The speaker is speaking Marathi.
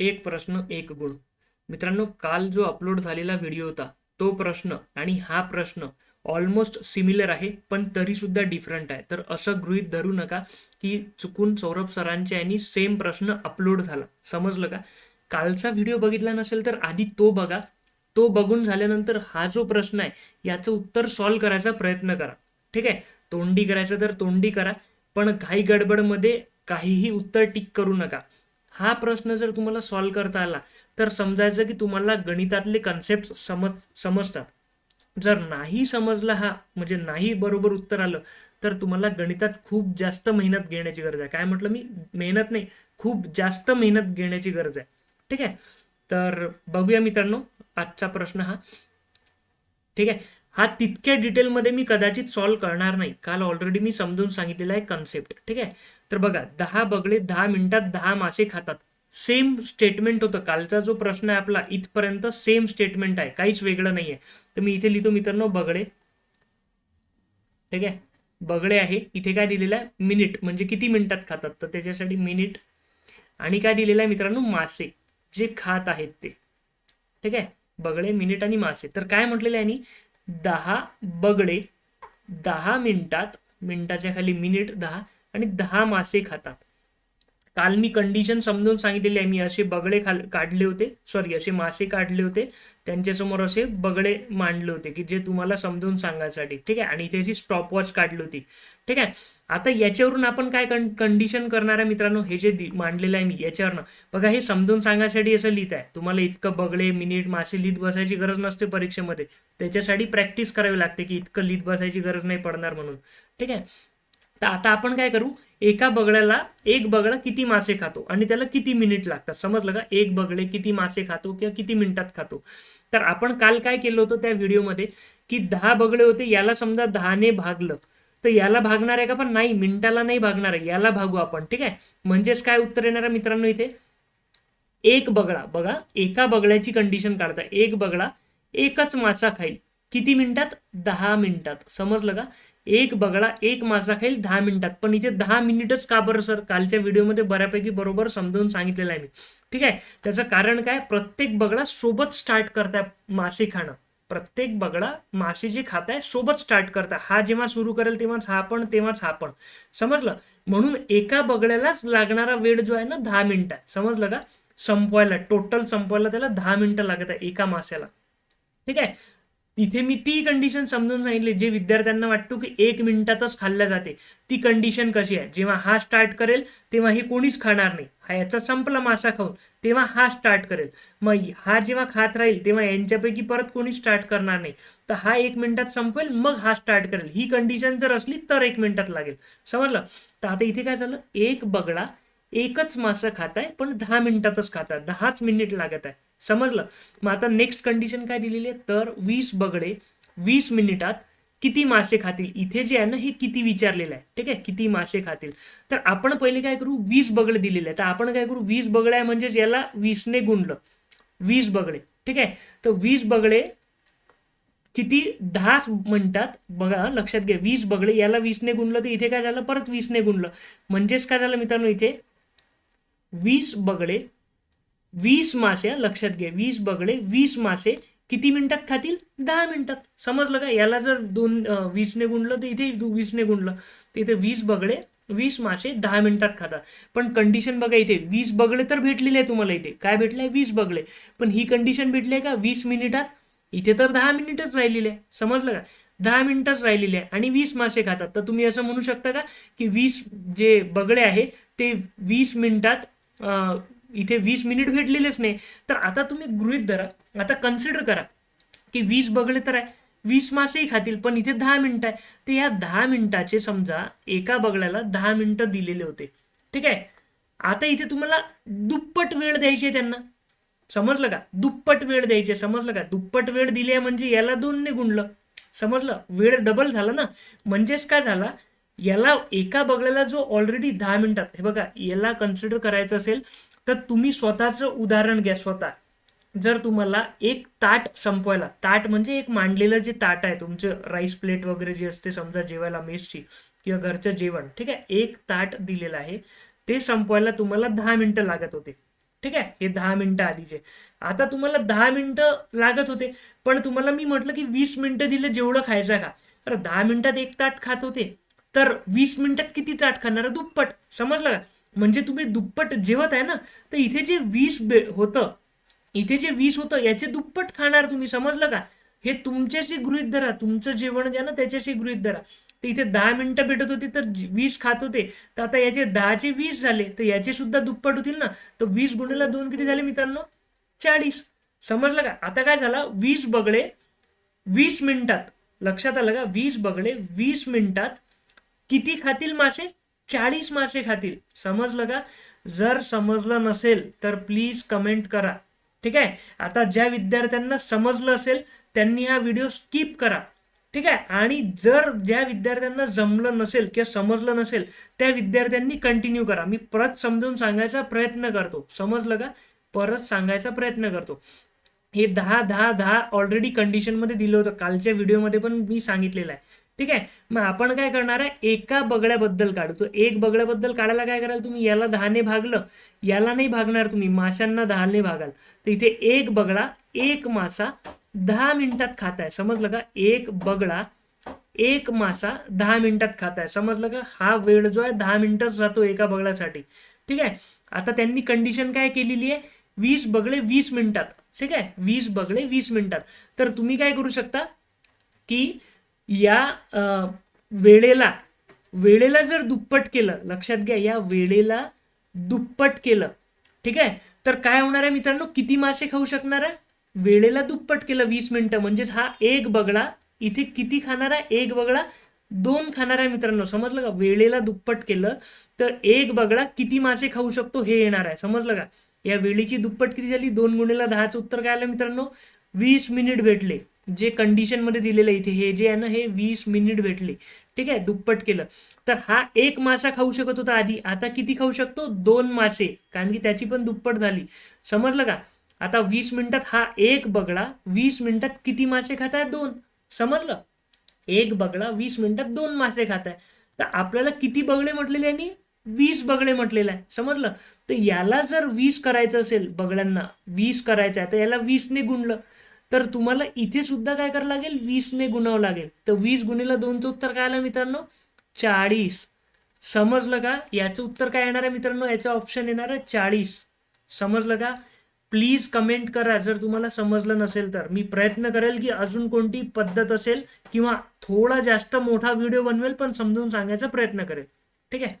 एक प्रश्न एक गुण. मित्रांनो काल जो अपलोड झालेला व्हिडिओ होता तो प्रश्न आणि हा प्रश्न ऑलमोस्ट सिमिलर आहे पण तरीसुद्धा डिफरंट आहे. तर असं गृहीत धरू नका की चुकून सौरभ सरांच्या यांनी सेम प्रश्न अपलोड झाला. समजलं का? कालचा व्हिडिओ बघितला नसेल तर आधी तो बघा. तो बघून झाल्यानंतर हा जो प्रश्न आहे याचं उत्तर सॉल्व करायचा प्रयत्न करा. ठीक आहे? तोंडी करायचं तर तोंडी करा पण घाई गडबडमध्ये काहीही उत्तर टिक करू नका. हा प्रश्न जर तुम्हाला सॉल्व्ह करता आला तर समजायचं की तुम्हाला गणितातले कन्सेप्ट समज समजतात. जर नाही समजला हा म्हणजे नाही बरोबर उत्तर आलं तर तुम्हाला गणितात खूप जास्त मेहनत घेण्याची गरज आहे. काय म्हटलं मी? मेहनत नाही खूप जास्त मेहनत घेण्याची गरज आहे. ठीक आहे? तर बघूया मित्रांनो आजचा प्रश्न हा. ठीक आहे? हा तितक्या डिटेलमध्ये मी कदाचित सॉल्व्ह करणार नाही. काल ऑलरेडी मी समजून सांगितलेला आहे कन्सेप्ट ठीक आहे? तर बघा दहा बगळे दहा मिनिटात दहा मासे खातात. सेम स्टेटमेंट होतं. कालचा जो प्रश्न आहे आपला इथपर्यंत सेम स्टेटमेंट आहे. काहीच वेगळं नाही आहे तर मी इथे लिहितो मित्रांनो बगळे. ठीक आहे? बगळे आहे. इथे काय दिलेलं आहे? मिनिट म्हणजे किती मिनिटात खातात? तर त्याच्यासाठी मिनिट आणि काय दिलेलं आहे मित्रांनो? मासे. जे खात आहेत ते. ठीक आहे? बगळे मिनिट आणि मासे. तर काय म्हटलेलं आहे दहा बगळे दहा मिनिटात मिनिटाच्या खाली मिनिट दहा आणि दहा मासे खातात. काल मी कंडिशन समजून सांगितलेली आहे. मी असे बगळे खाल काढले होते. सॉरी असे मासे काढले होते. त्यांच्यासमोर असे बगळे मांडले होते की जे तुम्हाला समजून सांगायसाठी. ठीक आहे? आणि इथे अशी स्टॉपवॉच काढली होती. ठीक आहे? आता याच्यावरून आपण काय कंडिशन करणार आहे मित्रांनो? हे जे मांडलेलं आहे मी याच्यावरनं. बघा हे समजून सांगायसाठी असं लिहित आहे. तुम्हाला इतकं बगळे मिनिट मासे लिहित बसायची गरज नसते परीक्षेमध्ये. त्याच्यासाठी प्रॅक्टिस करावी लागते की इतकं लिहित बसायची गरज नाही पडणार म्हणून. ठीक आहे? तर आता आपण काय करू? एका बगड्याला एक बगडा किती मासे खातो? आणि त्याला किती मिनिट लागतात? समजलं का? एक बगडे किती मासे खातो किंवा किती मिनिटात खातो? तर आपण काल काय केलं होतं त्या व्हिडिओमध्ये? की दहा बगडे होते याला समजा दहाने भागलं. तर याला भागणार आहे का? पण नाही मिनिटाला नाही भागणार आहे. याला भागू आपण ठीक आहे? म्हणजेच काय उत्तर येणार आहे मित्रांनो इथे? एक बगडा बघा एका बगड्याची कंडिशन काढता. एक बगडा एकच मासा खाईल. किती मिनिटात? दहा मिनिटात. समजलं का? एक बगळा एक मासा खाईल दहा मिनिटात. पण इथे दहा मिनिटच का बरं सर? कालच्या व्हिडिओमध्ये बऱ्यापैकी बरोबर समजावून सांगितलेलं आहे मी. ठीक आहे? त्याचं कारण काय? प्रत्येक बगळा सोबत स्टार्ट करताय मासे खाणं. प्रत्येक बगळा मासे जे खात आहे सोबत स्टार्ट करता हा जेव्हा सुरू करेल तेव्हाच हा पण तेव्हाच हा पण. समजलं? म्हणून एका बगड्यालाच लागणारा वेळ जो आहे ना दहा मिनिटं आहे. समजलं का? संपवायला टोटल संपवायला त्याला दहा मिनिटं लागत आहे एका मास्याला ठीक आहे? तिथे मी ती कंडिशन समजून सांगितली जे विद्यार्थ्यांना वाटतो की एक मिनिटातच खाल्ल्या जाते ती कंडिशन कशी आहे? जेव्हा हा स्टार्ट करेल तेव्हा हे कोणीच खाणार नाही. हा याचा संपला मासा खाऊन तेव्हा हा स्टार्ट करेल. मग हा जेव्हा खात राहील तेव्हा यांच्यापैकी परत कोणी स्टार्ट करणार नाही. तर हा एक मिनिटात संपवेल मग हा स्टार्ट करेल. ही कंडिशन जर असली तर एक मिनिटात लागेल. समजलं? तर आता इथे काय झालं? एक बगडा एकच मासा खात आहे पण दहा मिनिटातच खात आहे दहाच मिनिट लागत आहे. समजलं. मग आता नेक्स्ट कंडिशन काय दिलेली आहे? तर वीस बगडे वीस मिनिटात किती मासे खातील? इथे जे आहे ना हे किती विचारलेलं आहे. ठीक आहे? किती मासे खातील? तर आपण पहिले काय करू? वीस बगडे दिलेले आहे तर आपण काय करू? वीस बगडे आहे म्हणजे याला वीसने गुणलं. वीस बगडे. ठीक आहे? तर वीस बगडे किती? दहा मिनिटात बघा लक्षात घ्या. वीस बगडे याला वीसने गुणलं तर इथे काय झालं? परत वीसने गुणलं. म्हणजेच काय झालं मित्रांनो इथे? वीस बगडे वीस मासे लक्षात घ्या वीस बगडे वीस मासे किती मिनिटात खातील? दहा मिनिटात. समजलं का? याला जर दोन वीसने गुंडलं तर इथे वीसने गुंडलं तर इथे वीस बगडे वीस मासे दहा मिनिटात खातात. पण कंडिशन बघा इथे वीस बगडे तर भेटलेले आहे तुम्हाला इथे. काय भेटलंय? वीस बगडे. पण ही कंडिशन भेटली आहे का? वीस मिनिटात. इथे तर दहा मिनिटच राहिलेले. आहे समजलं का? दहा मिनिटच राहिलेले आहे. आणि वीस मासे खातात. तर तुम्ही असं म्हणू शकता का? की वीस जे बगडे आहे ते वीस मिनिटात इथे वीस मिनिट भेटलेलेच नाही. तर आता तुम्ही गृहित धरा आता कन्सिडर करा की वीस बघले तर आहे. वीस मासेही खातील पण इथे दहा मिनटं आहे. तर या दहा मिनिटाचे समजा एका बगड्याला दहा मिनिटं दिलेले होते. ठीक आहे? आता इथे तुम्हाला दुप्पट वेळ द्यायची आहे त्यांना. समजलं का? दुप्पट वेळ द्यायची समजलं का? दुप्पट वेळ दिली आहे म्हणजे याला दोनने गुणलं. समजलं? वेळ डबल झाला ना? म्हणजेच काय झाला? याला एका बगड्याला जो ऑलरेडी दहा मिनिटात हे बघा याला कन्सिडर करायचं असेल तर तुम्ही स्वतःचं उदाहरण घ्या स्वतः. जर तुम्हाला एक ताट संपवायला ताट म्हणजे एक मांडलेलं जे ताट आहे तुमचं राईस प्लेट वगैरे जे असते समजा जेवायला मेसची किंवा घरचं जेवण ठीक आहे? एक ताट दिलेलं आहे. ते संपवायला तुम्हाला दहा मिनिटं लागत होते. ठीक आहे? हे दहा मिनिटं आधीचे. आता तुम्हाला दहा मिनिटं लागत होते पण तुम्हाला मी म्हटलं की वीस मिनिटं दिलं जेवढं खायचं का? तर दहा मिनिटात एक ताट खात होते. तर वीस मिनिटात किती ताट खाणार? दुप्पट. समजलं का? म्हणजे तुम्ही दुप्पट जेवत आहे ना तर इथे जे वीस बे होतं इथे जे वीस होतं याचे दुप्पट खाणार तुम्ही समजलं का? हे तुमच्याशी गृहित धरा तुमचं जेवण जे आहे ना त्याच्याशी गृहित धरा. तर इथे दहा मिनटं भेटत होती तर वीस खात होते. तर आता याचे दहाचे वीस झाले तर याचे सुद्धा दुप्पट होतील ना? तर वीस गुणेला दोन किती झाले मित्रांनो? चाळीस. समजलं का? आता काय झालं? वीस बगळे वीस मिनिटात लक्षात आलं का? वीस बगळे वीस मिनिटात किती खातील मासे? चाळीस मासे खातील. समजलं का? जर समजलं नसेल तर प्लीज कमेंट करा. ठीक आहे? आता ज्या विद्यार्थ्यांना समजलं असेल त्यांनी हा व्हिडिओ स्किप करा. ठीक आहे? आणि जर ज्या विद्यार्थ्यांना जमलं नसेल किंवा समजलं नसेल त्या विद्यार्थ्यांनी कंटिन्यू करा. मी परत समजून सांगायचा प्रयत्न करतो. समजलं का? परत सांगायचा प्रयत्न करतो. हे दहा दहा दहा ऑलरेडी कंडिशनमध्ये दिलं होतं. कालच्या व्हिडिओमध्ये पण मी सांगितलेलं आहे. ठीक आहे? मग आपण काय करणार आहे? एका बगड्याबद्दल काढतो एक बगड्याबद्दल काढायला काय कराल तुम्ही? याला दहाने भागलं. याला नाही भागणार तुम्ही. माशांना दहाने भागाल. तर इथे एक बगडा एक मासा दहा मिनिटात खाताय समजलं का? एक बगडा एक मासा दहा मिनिटात खाताय समजलं का? हा वेळ जो आहे दहा मिनिटच राहतो एका बगड्यासाठी. ठीक आहे? आता त्यांनी कंडिशन काय केलेली आहे? वीस बगळे वीस मिनिटात. ठीक आहे? वीस बगळे वीस मिनिटात. तर तुम्ही काय करू शकता? की या वेळेला वेळेला जर दुप्पट केलं लक्षात घ्या या वेळेला दुप्पट केलं ठीक आहे? तर काय होणार आहे मित्रांनो? किती मासे खाऊ शकणार आहे? वेळेला दुप्पट केलं वीस मिनिटं म्हणजेच हा एक बगडा इथे किती खाणार आहे? एक बगडा दोन खाणार आहे मित्रांनो. समजलं का? वेळेला दुप्पट केलं तर एक बगडा किती मासे खाऊ शकतो हे येणार आहे. समजलं का? या वेळेची दुप्पट किती झाली? दोन गुणेला दहाचं उत्तर काय आलं मित्रांनो? वीस मिनिट भेटले. जे कंडिशनमध्ये दिलेलं आहे इथे हे जे आहे ना हे वीस मिनिट भेटले. ठीक आहे? दुप्पट केलं. तर हा एक मासा खाऊ शकत होता आधी. आता किती खाऊ शकतो? दोन मासे. कारण की त्याची पण दुप्पट झाली. समजलं का? आता वीस मिनिटात हा एक बगडा वीस मिनिटात किती मासे खात आहे दोन. समजलं? एक बगडा वीस मिनिटात दोन मासे खात आहे तर आपल्याला किती बगळे म्हटलेले यांनी? वीस बगळे म्हटलेलं आहे. समजलं? तर याला जर वीस करायचं असेल बगड्यांना वीस करायचं आहे तर याला वीसने गुणलं. तर तुम्हाला इथे सुद्धा काय करावं लागेल? वीसने गुणावं लागेल. तर वीस गुणिला दोनचं उत्तर काय आलं मित्रांनो? चाळीस. समजलं का? याचं उत्तर काय येणार आहे मित्रांनो? याचं ऑप्शन येणार आहे चाळीस. समजलं का? प्लीज कमेंट करा. जर तुम्हाला समजलं नसेल तर. मी प्रयत्न करेल की अजून कोणती पद्धत असेल किंवा थोडा जास्त मोठा व्हिडिओ बनवेल पण समजून सांगायचा प्रयत्न करेल. ठीक आहे?